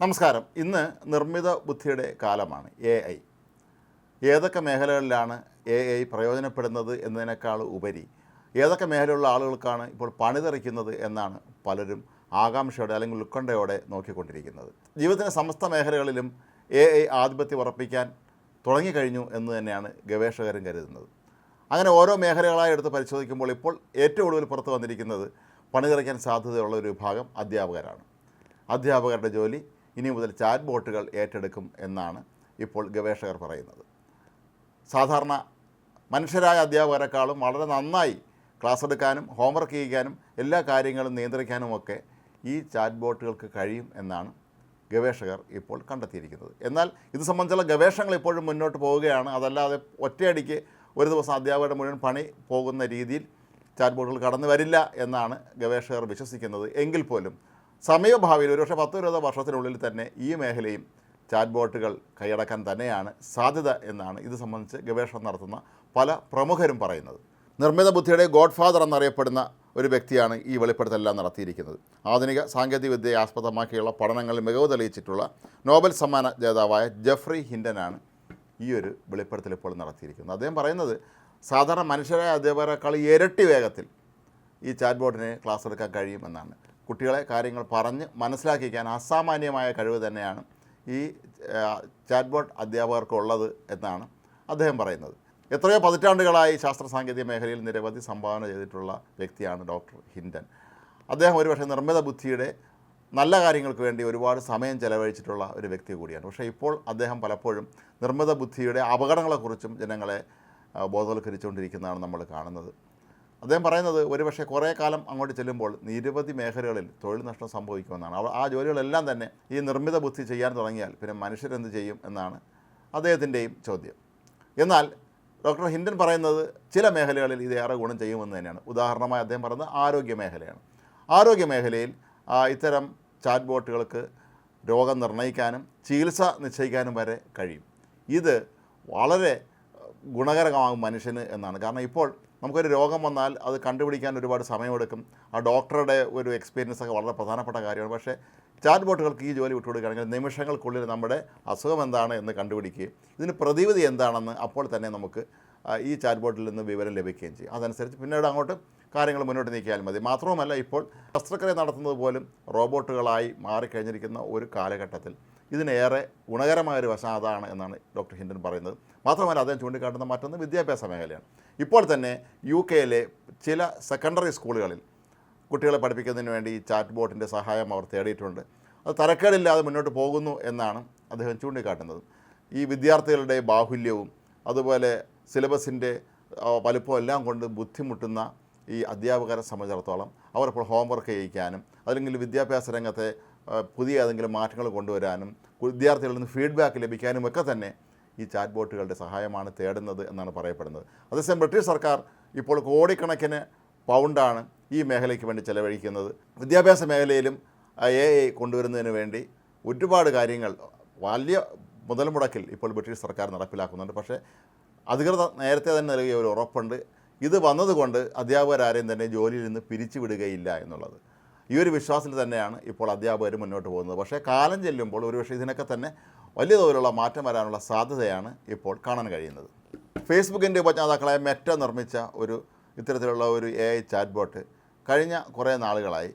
നമസ്കാരം. ഇന്ന് നിർമ്മിത ബുദ്ധിയുടെ കാലമാണ്. എ ഐ ഏതൊക്കെ മേഖലകളിലാണ് എ ഐ പ്രയോജനപ്പെടുന്നത് എന്നതിനേക്കാൾ ഉപരി ഏതൊക്കെ മേഖലയിലുള്ള ആളുകൾക്കാണ് ഇപ്പോൾ പണിതെറിക്കുന്നത് എന്നാണ് പലരും ആകാംക്ഷയോടെ അല്ലെങ്കിൽ ഉത്കണ്ഠയോടെ നോക്കിക്കൊണ്ടിരിക്കുന്നത്. ജീവിതത്തിന്റെ സമസ്ത മേഖലകളിലും എ ഐ ആധിപത്യം ഉറപ്പിക്കാൻ തുടങ്ങിക്കഴിഞ്ഞു എന്ന് തന്നെയാണ് ഗവേഷകരും കരുതുന്നത്. അങ്ങനെ ഓരോ മേഖലകളായി എടുത്ത് പരിശോധിക്കുമ്പോൾ ഇപ്പോൾ ഏറ്റവും കൂടുതൽ പുറത്തു വന്നിരിക്കുന്നത് പണിതെറിക്കാൻ സാധ്യതയുള്ള ഒരു വിഭാഗം അധ്യാപകരാണ്. അധ്യാപകരുടെ ജോലി ഇനി മുതൽ ചാറ്റ് ബോട്ടുകൾ ഏറ്റെടുക്കും എന്നാണ് ഇപ്പോൾ ഗവേഷകർ പറയുന്നത്. സാധാരണ മനുഷ്യരായ അധ്യാപകരെക്കാളും വളരെ നന്നായി ക്ലാസ് എടുക്കാനും ഹോംവർക്ക് ചെയ്യിക്കാനും എല്ലാ കാര്യങ്ങളും നിയന്ത്രിക്കാനും ഒക്കെ ഈ ചാറ്റ് ബോട്ടുകൾക്ക് കഴിയും എന്നാണ് ഗവേഷകർ ഇപ്പോൾ കണ്ടെത്തിയിരിക്കുന്നത്. എന്നാൽ ഇത് സംബന്ധിച്ചുള്ള ഗവേഷണങ്ങൾ ഇപ്പോഴും മുന്നോട്ട് പോവുകയാണ്. അതല്ലാതെ ഒറ്റയടിക്ക് ഒരു ദിവസം അധ്യാപകരുടെ മുഴുവൻ പണി പോകുന്ന രീതിയിൽ ചാറ്റ് ബോട്ടുകൾ കടന്നു വരില്ല എന്നാണ് ഗവേഷകർ വിശ്വസിക്കുന്നത്. എങ്കിൽ പോലും സമീപഭാവിയിൽ ഒരുപക്ഷെ പത്ത് ഇരുപത് വർഷത്തിനുള്ളിൽ തന്നെ ഈ മേഖലയും ചാറ്റ് ബോട്ടുകൾ കൈയടക്കാൻ തന്നെയാണ് സാധ്യത എന്നാണ് ഇത് സംബന്ധിച്ച് ഗവേഷണം നടത്തുന്ന പല പ്രമുഖരും പറയുന്നത്. നിർമ്മിത ബുദ്ധിയുടെ ഗോഡ് ഫാദർ എന്നറിയപ്പെടുന്ന ഒരു വ്യക്തിയാണ് ഈ വെളിപ്പെടുത്തലെല്ലാം നടത്തിയിരിക്കുന്നത്. ആധുനിക സാങ്കേതികവിദ്യയെ ആസ്പദമാക്കിയുള്ള പഠനങ്ങളിൽ മികവ് തെളിയിച്ചിട്ടുള്ള നോബൽ സമ്മാന ജേതാവായ ജെഫ്രി ഹിൻഡനാണ് ഈ ഒരു വെളിപ്പെടുത്തൽ ഇപ്പോൾ നടത്തിയിരിക്കുന്നത്. അദ്ദേഹം പറയുന്നത് സാധാരണ മനുഷ്യരായ അധ്യാപകരെക്കാൾ ഇരട്ടി വേഗത്തിൽ ഈ ചാറ്റ് ബോട്ടിന് ക്ലാസ് എടുക്കാൻ കഴിയുമെന്നാണ് കുട്ടികളെ കാര്യങ്ങൾ പറഞ്ഞ് മനസ്സിലാക്കിക്കാൻ അസാമാന്യമായ കഴിവ് തന്നെയാണ് ഈ ചാറ്റ്ബോട്ട് അധ്യാപകർക്കുള്ളത് എന്നാണ് അദ്ദേഹം പറയുന്നത്. എത്രയോ പതിറ്റാണ്ടുകളായി ശാസ്ത്ര സാങ്കേതിക മേഖലയിൽ നിരവധി സംഭാവന ചെയ്തിട്ടുള്ള വ്യക്തിയാണ് ഡോക്ടർ ഹിൻഡൻ. അദ്ദേഹം ഒരുപക്ഷെ നിർമ്മിത ബുദ്ധിയുടെ നല്ല കാര്യങ്ങൾക്ക് വേണ്ടി ഒരുപാട് സമയം ചെലവഴിച്ചിട്ടുള്ള ഒരു വ്യക്തി കൂടിയാണ്. പക്ഷേ ഇപ്പോൾ അദ്ദേഹം പലപ്പോഴും നിർമ്മിത ബുദ്ധിയുടെ അപകടങ്ങളെക്കുറിച്ചും ജനങ്ങളെ ബോധവൽക്കരിച്ചുകൊണ്ടിരിക്കുന്നതാണ് നമ്മൾ കാണുന്നത്. അദ്ദേഹം പറയുന്നത് ഒരുപക്ഷെ കുറേ കാലം അങ്ങോട്ട് ചെല്ലുമ്പോൾ നിരവധി മേഖലകളിൽ തൊഴിൽ നഷ്ടം സംഭവിക്കുമെന്നാണ്. ആ ജോലികളെല്ലാം തന്നെ ഈ നിർമ്മിത ബുദ്ധി ചെയ്യാൻ തുടങ്ങിയാൽ പിന്നെ മനുഷ്യരെന്ത് ചെയ്യും എന്നാണ് അദ്ദേഹത്തിന്റെയും ചോദ്യം. എന്നാൽ ഡോക്ടർ ഹിൻഡൻ പറയുന്നത് ചില മേഖലകളിൽ ഇത് ഏറെ ഗുണം ചെയ്യുമെന്ന് തന്നെയാണ്. ഉദാഹരണമായി അദ്ദേഹം പറയുന്നത് ആരോഗ്യ മേഖലയാണ്. ആരോഗ്യ മേഖലയിൽ ഇത്തരം ചാറ്റ് ബോട്ടുകൾക്ക് രോഗം നിർണയിക്കാനും ചികിത്സ നിശ്ചയിക്കാനും വരെ കഴിയും. ഇത് വളരെ ഗുണകരമാകും മനുഷ്യന് എന്നാണ്. കാരണം ഇപ്പോൾ നമുക്കൊരു രോഗം വന്നാൽ അത് കണ്ടുപിടിക്കാൻ ഒരുപാട് സമയമെടുക്കും. ആ ഡോക്ടറുടെ ഒരു എക്സ്പീരിയൻസ് ഒക്കെ വളരെ പ്രധാനപ്പെട്ട കാര്യമാണ്. പക്ഷേ ചാറ്റ് ബോട്ടുകൾക്ക് ഈ ജോലി വിട്ടുകൊടുക്കുകയാണെങ്കിൽ നിമിഷങ്ങൾക്കുള്ളിൽ നമ്മുടെ അസുഖം എന്താണ് എന്ന് കണ്ടുപിടിക്കുകയും ഇതിന് പ്രതിവിധി എന്താണെന്ന് അപ്പോൾ തന്നെ നമുക്ക് ഈ ചാറ്റ് ബോട്ടിൽ നിന്ന് വിവരം ലഭിക്കുകയും ചെയ്യും. അതനുസരിച്ച് പിന്നീട് അങ്ങോട്ട് കാര്യങ്ങൾ മുന്നോട്ട് നീക്കിയാൽ മതി. മാത്രവുമല്ല ഇപ്പോൾ ശസ്ത്രക്രിയ നടത്തുന്നത് പോലും റോബോട്ടുകളായി മാറിക്കഴിഞ്ഞിരിക്കുന്ന ഒരു കാലഘട്ടത്തിൽ ഇതിനേറെ ഗുണകരമായ ഒരു വശം അതാണ് എന്നാണ് ഡോക്ടർ ഹിൻഡൻ പറയുന്നത്. മാത്രമല്ല അദ്ദേഹം ചൂണ്ടിക്കാട്ടുന്ന മറ്റൊന്ന് വിദ്യാഭ്യാസ മേഖലയാണ്. ഇപ്പോൾ തന്നെ യു കെയിലെ ചില സെക്കൻഡറി സ്കൂളുകളിൽ കുട്ടികളെ പഠിപ്പിക്കുന്നതിന് വേണ്ടി ഈ ചാറ്റ് ബോട്ടിന്റെ സഹായം അവർ തേടിയിട്ടുണ്ട്. അത് തരക്കേടില്ലാതെ മുന്നോട്ട് പോകുന്നു എന്നാണ് അദ്ദേഹം ചൂണ്ടിക്കാട്ടുന്നത്. ഈ വിദ്യാർത്ഥികളുടെ ബാഹുല്യവും അതുപോലെ സിലബസിന്റെ വലുപ്പം എല്ലാം കൊണ്ട് ബുദ്ധിമുട്ടുന്ന ഈ അധ്യാപകരെ സംബന്ധിച്ചിടത്തോളം അവർ ഇപ്പോൾ ഹോംവർക്ക് ചെയ്യിക്കാനും അല്ലെങ്കിൽ വിദ്യാഭ്യാസ രംഗത്തെ പുതിയ ഏതെങ്കിലും മാറ്റങ്ങൾ കൊണ്ടുവരാനും വിദ്യാർത്ഥികളിൽ നിന്ന് ഫീഡ്ബാക്ക് ലഭിക്കാനും ഒക്കെ തന്നെ ഈ ചാറ്റ് ബോട്ടുകളുടെ സഹായമാണ് തേടുന്നത് എന്നാണ് പറയപ്പെടുന്നത്. അതേസമയം ബ്രിട്ടീഷ് സർക്കാർ ഇപ്പോൾ കോടിക്കണക്കിന് പൗണ്ടാണ് ഈ മേഖലയ്ക്ക് വേണ്ടി ചെലവഴിക്കുന്നത്. വിദ്യാഭ്യാസ മേഖലയിലും എ ഐ കൊണ്ടുവരുന്നതിന് വേണ്ടി ഒരുപാട് കാര്യങ്ങൾ വലിയ മുതൽ മുടക്കിൽ ഇപ്പോൾ ബ്രിട്ടീഷ് സർക്കാർ നടപ്പിലാക്കുന്നുണ്ട്. പക്ഷേ അധികൃതർ നേരത്തെ തന്നെ നൽകിയ ഒരു ഉറപ്പുണ്ട്. ഇത് വന്നതുകൊണ്ട് അധ്യാപകരാരെയും തന്നെ ജോലിയിൽ നിന്ന് പിരിച്ചുവിടുകയില്ല എന്നുള്ളത്. ഈ ഒരു വിശ്വാസത്തിൽ തന്നെയാണ് ഇപ്പോൾ അധ്യാപകർ മുന്നോട്ട് പോകുന്നത്. പക്ഷേ കാലം ചെല്ലുമ്പോൾ ഒരുപക്ഷെ ഇതിനൊക്കെ തന്നെ വലിയ തോതിലുള്ള മാറ്റം വരാനുള്ള സാധ്യതയാണ് ഇപ്പോൾ കാണാൻ കഴിയുന്നത്. ഫേസ്ബുക്കിന്റെ ഉപജ്ഞാതാക്കളായ മെറ്റ നിർമ്മിച്ച ഒരു ഇത്തരത്തിലുള്ള ഒരു എ ഐ ചാറ്റ് ബോട്ട് കഴിഞ്ഞ കുറേ നാളുകളായി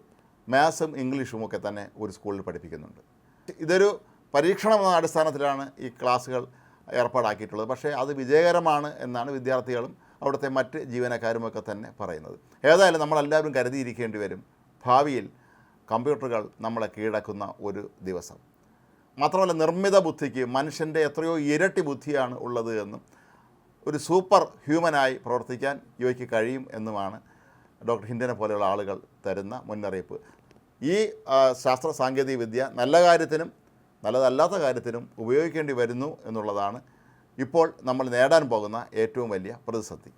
മാത്സും ഇംഗ്ലീഷും ഒക്കെ തന്നെ ഒരു സ്കൂളിൽ പഠിപ്പിക്കുന്നുണ്ട്. ഇതൊരു പരീക്ഷണം എന്ന അടിസ്ഥാനത്തിലാണ് ഈ ക്ലാസ്സുകൾ ഏർപ്പാടാക്കിയിട്ടുള്ളത്. പക്ഷേ അത് വിജയകരമാണ് എന്നാണ് വിദ്യാർത്ഥികളും അവിടുത്തെ മറ്റ് ജീവനക്കാരുമൊക്കെ തന്നെ പറയുന്നത്. ഏതായാലും നമ്മളെല്ലാവരും കരുതിയിരിക്കേണ്ടി വരും ഭാവിയിൽ കമ്പ്യൂട്ടറുകൾ നമ്മളെ കീഴടക്കുന്ന ഒരു ദിവസം. മാത്രമല്ല നിർമ്മിത ബുദ്ധിക്ക് മനുഷ്യന്റെ എത്രയോ ഇരട്ടി ബുദ്ധിയാണ് ഉള്ളത് എന്നും ഒരു സൂപ്പർ ഹ്യൂമനായി പ്രവർത്തിക്കാൻ ഇവയ്ക്ക് കഴിയും എന്നുമാണ് ഡോക്ടർ ഹിൻഡനെ പോലെയുള്ള ആളുകൾ തരുന്ന മുന്നറിയിപ്പ്. ഈ ശാസ്ത്ര സാങ്കേതിക വിദ്യ നല്ല കാര്യത്തിനും നല്ലതല്ലാത്ത കാര്യത്തിനും ഉപയോഗിക്കേണ്ടി വരുന്നു എന്നുള്ളതാണ് ഇപ്പോൾ നമ്മൾ നേടാൻ പോകുന്ന ഏറ്റവും വലിയ പ്രതിസന്ധി.